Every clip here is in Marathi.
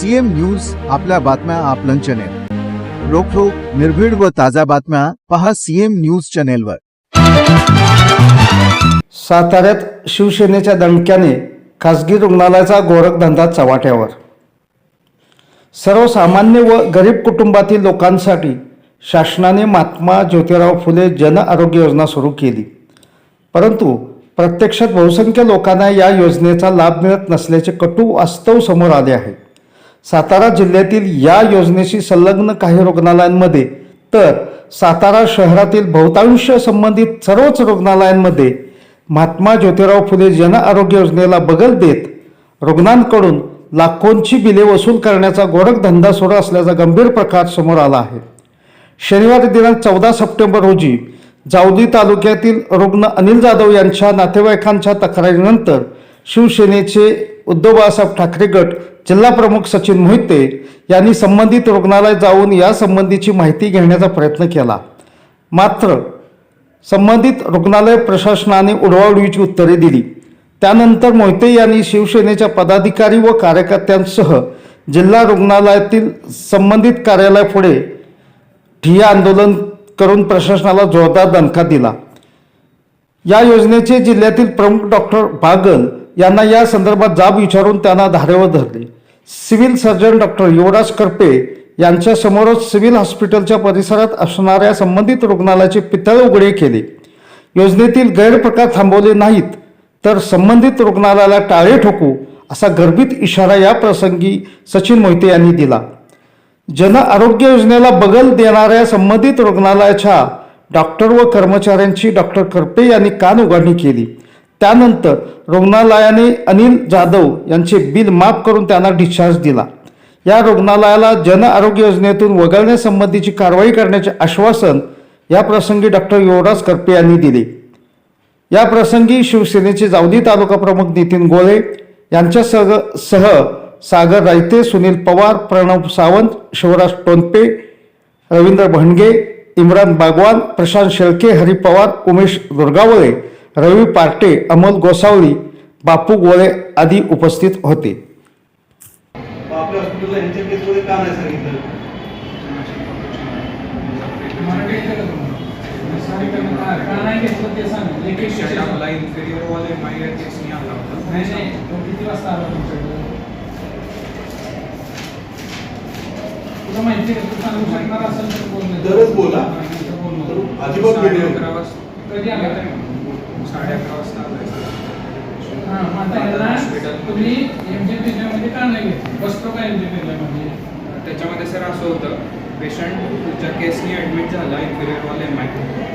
सीएम न्यूज आपल्या बातम्या आपलं चॅनेल रोखोक निर्भीड व ताज्या बातम्या पहा सीएम न्यूज चॅनेलवर साताऱ्यात शिवसेनेच्या दणक्याने खासगी रुग्णालयाचा गोरखधंदा चव्हाट्यावर. सर्वसामान्य व गरीब कुटुंबातील लोकांसाठी शासनाने महात्मा ज्योतिराव फुले जन आरोग्य योजना सुरू केली. परंतु प्रत्यक्षात बहुसंख्य लोकांना या योजनेचा लाभ मिळत नसल्याचे कटू वास्तव समोर आले आहे. सातारा जिल्ह्यातील या योजनेशी संलग्न काही रुग्णालयांमध्ये तर सातारा शहरातील बहुतांश संबंधित सर्वच रुग्णालयांमध्ये महात्मा ज्योतिराव फुले जन आरोग्य योजनेला बगल देत रुग्णांकडून लाखोंची बिले वसूल करण्याचा गोरखधंदा सुरू असल्याचा गंभीर प्रकार समोर आला आहे. शनिवारी दिनांक चौदा सप्टेंबर रोजी जावली तालुक्यातील रुग्ण अनिल जाधव यांच्या नातेवाईकांच्या तक्रारीनंतर शिवसेनेचे उद्धव बाळासाहेब ठाकरे गट जिल्हा प्रमुख सचिन मोहिते यांनी संबंधित रुग्णालयात जाऊन या संबंधीची माहिती घेण्याचा प्रयत्न केला. मात्र संबंधित रुग्णालय प्रशासनाने उडवाउडवीची उत्तरे दिली. त्यानंतर मोहिते यांनी शिवसेनेच्या पदाधिकारी व कार्यकर्त्यांसह जिल्हा रुग्णालयातील संबंधित कार्यालयापुढे ठिय्या आंदोलन करून प्रशासनाला जोरदार दणका दिला. या योजनेचे जिल्ह्यातील प्रमुख डॉक्टर बागल यांना या संदर्भात जाब विचारून त्यांना धारेवर धरले. Civil surgeon doctor Yuvraj Karpe यांच्या समोरच सिव्हिल हॉस्पिटलच्या परिसरात असणाऱ्या संबंधित रुग्णालयाचे पितळ उघडे केले. योजनेतील गैरप्रकार थांबवले नाहीत तर संबंधित रुग्णालयाला टाळे ठोकू असा गर्भित इशारा या प्रसंगी सचिन मोहिते यांनी दिला. जन आरोग्य योजनेला बगल देणाऱ्या संबंधित रुग्णालयाच्या डॉक्टर व कर्मचाऱ्यांची डॉक्टर करपे यांनी कान उघडणी केली. त्यानंतर रुग्णालयाने अनिल जाधव यांचे बिल माफ करून त्यांना डिस्चार्ज दिला. या रुग्णालयाला जन आरोग्य योजनेतून वगळण्यासंबंधीची कारवाई करण्याचे आश्वासन या प्रसंगी डॉक्टर युवराज करपे यांनी दिले. या प्रसंगी शिवसेनेचे जावली तालुका प्रमुख नितीन गोळे यांच्या सह सह सागर रायते सुनील पवार प्रणव सावंत शिवराज टोनपे रवींद्र भंडगे इम्रान बागवान प्रशांत शेळके हरी पवार उमेश दुर्गावळे रवी पार्टे अमोल गोसावळी बापू गोळे आदी उपस्थित होते. बोला. अजिबात साडे. अकरा वाजता साडे अकरा वाजता आलाय सर. तुम्ही एमजेपीमध्ये का नाही घेतली बसतो का एमजेपीमध्ये त्याच्यामध्ये सर असं होतं पेशंट ज्या केसनी ॲडमिट झाला इन्फेरियरवाले एम आय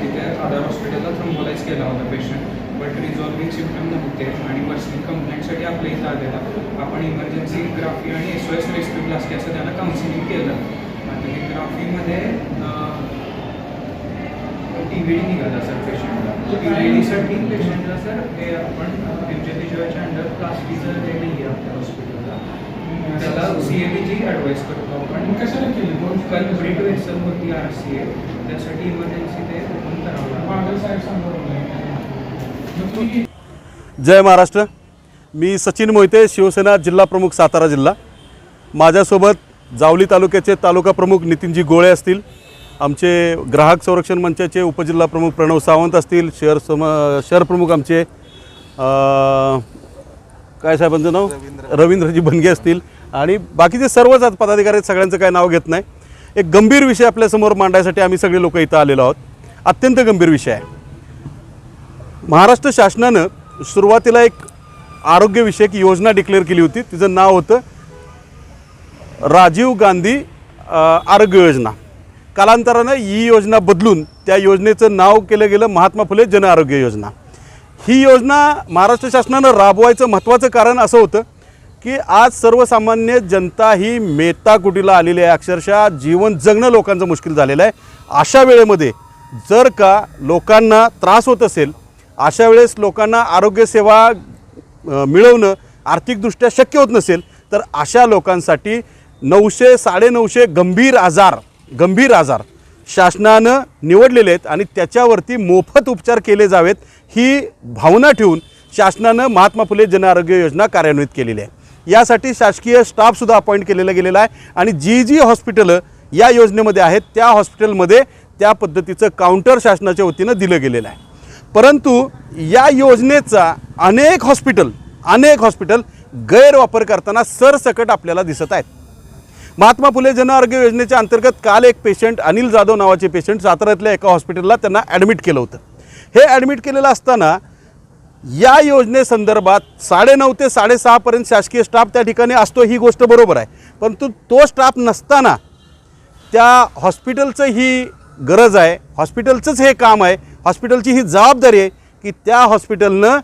तिथे अदर हॉस्पिटलला थ्रोम्बोलाइज केला होता पेशंट बट रिझॉल्विंग सिम्टम नव्हते आणि पर्सनल कंप्लेंटसाठी आपल्या इथं आलेला. आपण इमर्जन्सी ग्राफी आणि एस ओ एस रेस्पिब्लास्टी असं त्यांना काउन्सिलिंग केलं. आता ते ग्राफीमध्ये टी व्ही डी निघाला सर पेशंटला टी व्ही डीसाठी पेशंटला सर हे आपण एम जे पी जीवाच्या अंडर प्लास्टिकचं नाही आहे आपल्या हॉस्पिटलला त्याला सी ए बीची ॲडवाईस करतो आपण. मग कशाला केली दोन कल्परी टू एक्सेल होती आर सी ए त्यासाठी इमर्जन्सी ते ओपन करावं लागलं बागल साहेब सांगत मग तुम्ही जय महाराष्ट्र. मी सचिन मोहिते शिवसेना जिल्हा प्रमुख सातारा जिल्हा. माझ्यासोबत जावली तालुक्याचे तालुका प्रमुख नितीनजी गोळे असतील. आमचे ग्राहक संरक्षण मंचाचे उपजिल्हा प्रमुख प्रणव सावंत असतील शहर सम शहर प्रमुख आमचे काय साहेबांचं नाव? रवींद्रजी बनगे असतील. आणि बाकीचे सर्वच आज पदाधिकारी आहेत सगळ्यांचं काय नाव घेत नाही. एक गंभीर विषय आपल्यासमोर मांडायसाठी आम्ही सगळे लोक इथं आलेलो आहोत. अत्यंत गंभीर विषय आहे. महाराष्ट्र शासनानं सुरुवातीला एक आरोग्यविषयक योजना डिक्लेअर केली होती. तिचं नाव होतं राजीव गांधी आरोग्य योजना. कालांतरानं ही योजना बदलून त्या योजनेचं नाव केलं गेलं महात्मा फुले जन आरोग्य योजना. ही योजना महाराष्ट्र शासनानं राबवायचं महत्त्वाचं कारण असं होतं की आज सर्वसामान्य जनता ही मेता कुटीला आलेली आहे. अक्षरशः जीवन जगणं लोकांचं मुश्किल झालेलं आहे. अशा वेळेमध्ये जर का लोकांना त्रास होत असेल अशा वेळेस लोकांना आरोग्यसेवा मिळवणं आर्थिकदृष्ट्या शक्य होत नसेल तर अशा लोकांसाठी नऊशे साडेनऊशे गंभीर आजार गंभीर आजार शासनानं निवडलेले आहेत आणि त्याच्यावरती मोफत उपचार केले जावेत ही भावना ठेवून शासनानं महात्मा फुले जनआरोग्य योजना कार्यान्वित केलेली आहे. यासाठी शासकीय स्टाफसुद्धा अपॉइंट केलेला गेलेला आहे आणि जी जी हॉस्पिटलं या योजनेमध्ये आहेत त्या हॉस्पिटलमध्ये त्या पद्धतीचं काउंटर शासनाच्या वतीनं दिलं गेलेलं आहे. परंतु या योजनेचा अनेक हॉस्पिटल अनेक हॉस्पिटल गैरवापर करताना सरसकट आपल्याला दिसत आहेत. महात्मा फुले जन आरोग्य योजनेच्या अंतर्गत काल एक पेशंट अनिल जाधव नावाचे पेशंट साताऱ्यातल्या एका हॉस्पिटलला त्यांना ॲडमिट केलं होतं. हे ॲडमिट केलेलं असताना या योजनेसंदर्भात साडेनऊ ते साडेसहापर्यंत शासकीय स्टाफ त्या ठिकाणी असतो ही गोष्ट बरोबर आहे. परंतु तो स्टाफ नसताना त्या हॉस्पिटलचं ही गरज आहे हॉस्पिटलचंच हे काम आहे हॉस्पिटलची ही जबाबदारी आहे की त्या हॉस्पिटलनं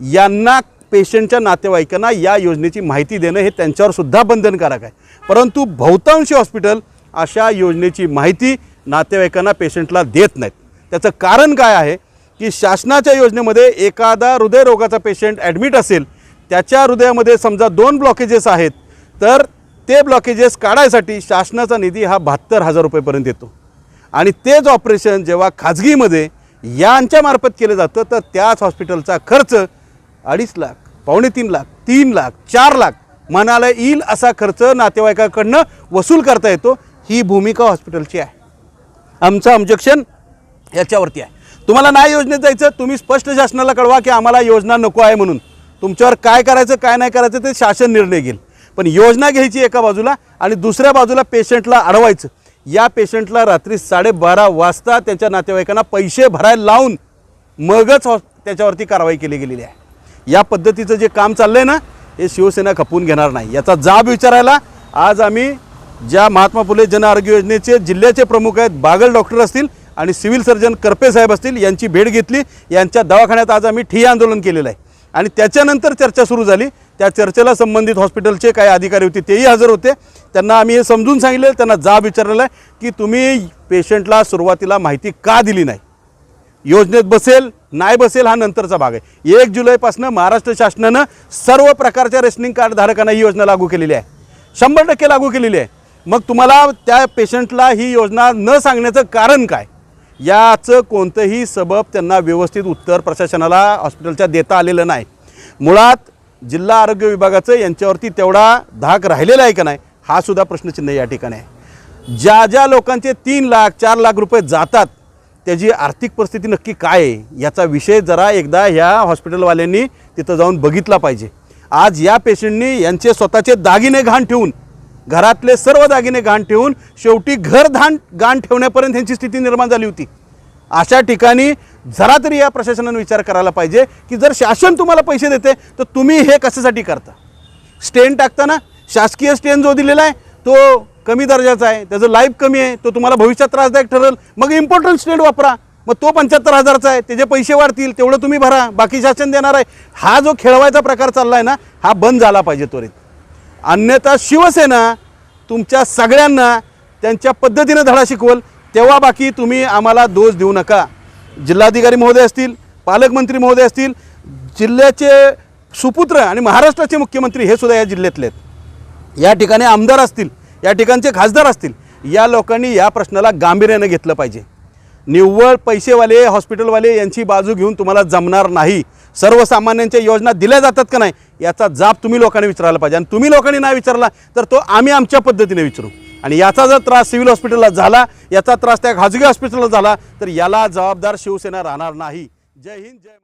यांना पेशंटच्या नातेवाईकांना या योजनेची माहिती देणं हे त्यांच्यावर सुद्धा बंधनकारक आहे. परंतु बहुतांशी हॉस्पिटल अशा योजनेची माहिती नातेवाईकांना पेशंटला देत नाहीत. त्याचं कारण काय आहे की शासनाच्या योजनेमध्ये एखादा हृदयरोगाचा पेशंट ॲडमिट असेल त्याच्या हृदयामध्ये समजा दोन ब्लॉकेजेस आहेत तर ते ब्लॉकेजेस काढायसाठी शासनाचा निधी हा बहात्तर हजार रुपयेपर्यंत येतो. आणि तेच ऑपरेशन जेव्हा खाजगीमध्ये यांच्या मार्फत केलं जातं तर त्याच हॉस्पिटलचा खर्च अडीच लाख पावणे तीन लाख तीन लाख चार लाख मनाला येईल असा खर्च नातेवाईकाकडनं वसूल करता येतो. ही भूमिका हॉस्पिटलची आहे. आमचं ऑब्जेक्शन याच्यावरती आहे. तुम्हाला नाही योजनेत जायचं तुम्ही स्पष्ट शासनाला कळवा की आम्हाला योजना नको आहे म्हणून. तुमच्यावर काय करायचं काय नाही करायचं ते शासन निर्णय घेईल. पण योजना घ्यायची एका बाजूला आणि दुसऱ्या बाजूला पेशंटला अडवायचं. या पेशंटला रात्री साडेबारा वाजता त्याच्या नातेवाईकांना पैसे भरायला लावून मगच हॉस त्याच्यावरती कारवाई केली गेलेली आहे. या पद्धतीचं जे काम चाललं आहे ना हे शिवसेना खपवून घेणार नाही. याचा जाब विचारायला आज आम्ही ज्या महात्मा फुले जन आरोग्य योजनेचे जिल्ह्याचे प्रमुख आहेत बागल डॉक्टर असतील आणि सिव्हिल सर्जन करपे साहेब असतील यांची भेट घेतली. यांच्या दवाखान्यात आज आम्ही ठिय्या आंदोलन केलेलं आहे. आणि त्याच्यानंतर चर्चा सुरू झाली. त्या चर्चेला संबंधित हॉस्पिटलचे काही अधिकारी होते तेही हजर होते. त्यांना आम्ही हे समजून सांगितलं त्यांना जाब विचारलेला आहे की तुम्ही पेशंटला सुरुवातीला माहिती का दिली नाही? योजनेत बसेल नाही बसेल हा नंतरचा भाग आहे. एक जुलैपासून महाराष्ट्र शासनानं सर्व प्रकारच्या रेशनिंग कार्डधारकांना ही योजना लागू केलेली आहे. शंभर टक्के लागू केलेली आहे. मग तुम्हाला त्या पेशंटला ही योजना न सांगण्याचं कारण काय? याचं कोणतंही सबब त्यांना व्यवस्थित उत्तर प्रशासनाला हॉस्पिटलच्या देता आलेलं नाही. मुळात जिल्हा आरोग्य विभागाचं यांच्यावरती तेवढा धाक राहिलेला आहे का नाही हा सुद्धा प्रश्नचिन्ह या ठिकाणी आहे. ज्या ज्या लोकांचे तीन लाख चार लाख रुपये जातात त्याची आर्थिक परिस्थिती नक्की काय आहे याचा विषय जरा एकदा ह्या हॉस्पिटलवाल्यांनी तिथं जाऊन बघितला पाहिजे. आज या पेशंटनी यांचे स्वतःचे दागिने घाण ठेवून घरातले सर्व दागिने घाण ठेवून शेवटी घर धान घाण ठेवण्यापर्यंत यांची स्थिती निर्माण झाली होती. अशा ठिकाणी जरा तरी या प्रशासनाने विचार करायला पाहिजे की जर शासन तुम्हाला पैसे देते तर तुम्ही हे कशासाठी करता? स्टेन टाकताना शासकीय स्टेन जो दिलेला आहे तो कमी दर्जाचा आहे त्याचं लाईफ कमी आहे तो तुम्हाला भविष्यात त्रासदायक ठरेल. मग इम्पॉर्टंट स्टेट वापरा. मग तो पंच्याहत्तर हजारचा आहे त्याचे पैसे वाढतील तेवढं तुम्ही भरा. बाकी शासन देणार आहे. हा जो खेळवायचा प्रकार चालला आहे ना हा बंद झाला पाहिजे त्वरित. अन्यथा शिवसेना तुमच्या सगळ्यांना त्यांच्या पद्धतीनं धडा शिकवल तेव्हा बाकी तुम्ही आम्हाला दोष देऊ नका. जिल्हाधिकारी महोदय असतील पालकमंत्री महोदय असतील जिल्ह्याचे सुपुत्र आणि महाराष्ट्राचे मुख्यमंत्री हे सुद्धा या जिल्ह्यातले आहेत. या ठिकाणी आमदार असतील या ठिकाणचे खासदार असतील या लोकांनी या प्रश्नाला गांभीर्यानं घेतलं पाहिजे. निव्वळ पैसेवाले हॉस्पिटलवाले यांची बाजू घेऊन तुम्हाला जमणार नाही. सर्वसामान्यांच्या योजना दिल्या जातात का नाही याचा जाब तुम्ही लोकांनी विचारायला पाहिजे. आणि तुम्ही लोकांनी नाही विचारला तर तो आम्ही आमच्या पद्धतीने विचारू. आणि याचा जर त्रास सिव्हिल हॉस्पिटलला झाला याचा त्रास त्या खाजगी हॉस्पिटलला झाला तर याला जबाबदार शिवसेना राहणार नाही. जय हिंद जय